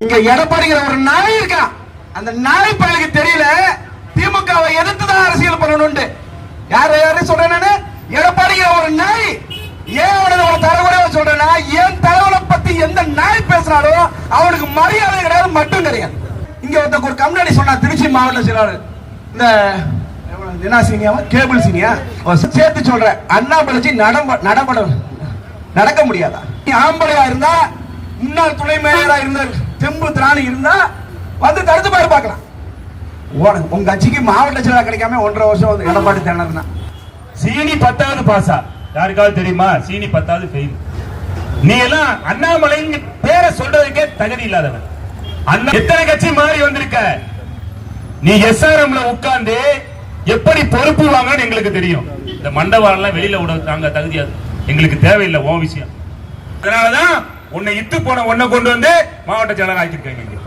இங்க எடப்பாடிங்கிற ஒரு நாய் இருக்கான் அந்த நாய் பயலுக்கு தெரியல. திமுகவை எதிர்த்துதான் அரசியல் பண்ணணும்னு யாரு யாரு சொல்றேன் நானு? எடப்பாடிங்கிற ஒரு நாய். ஏன் அவனை அவன் தலைவரை சொல்றேன்னா என் தலைவரை பத்தி எந்த நாய் பேசுறாரோ அவனுக்கு மரியாதை கிடையாது மட்டும் கிடையாது. இங்க ஒருத்த ஒரு கம்யூனிட்டி சொன்னா திருச்சி மாவட்ட செயலாளர் இந்த எவ்வளவு, என்ன சீனியாவா கேபிள் சீனியா? ஒரு சேர்த்து சொல்றேன். அண்ணா பழச்சி நடம்ப நடப்பட நடக்க முடியாதா? நீ ஆம்பளையா இருந்தா முன்னாள் துணை மேயரா இருந்தாரு தெம்பு திராணி இருந்தா வந்து தடுத்து பாரு பார்க்கலாம். ஓட- உங்க கட்சிக்கு மாவட்ட செயலாளர் கிடைக்காம ஒன்றரை வருஷம் வந்து எடப்பாடி திணறுனா சீனி பத்தாவது பாஸா யாருக்காவது தெரியுமா? சீனி பத்தாவது ஃபெயில் நீ எல்லாம் அண்ணாமலைன்னு பேரை சொல்றதுக்கே தகுதி இல்லாதவன். அண்ணா எத்தனை கட்சி மாறி வந்திருக்க? நீ எஸ்ஆர்எம்ல உட்கார்ந்து எப்படி பொறுப்பு வாங்கன்னு எங்களுக்கு தெரியும். இந்த மண்டபம் வெளியில விட தாங்க தகுதியாது எங்களுக்கு தேவையில்லை ஓ விஷயம். அதனாலதான் உன்னை இத்து போன உன்னை கொண்டு வந்து மாவட்ட செயலர் ஆக்கியிருக்காங்க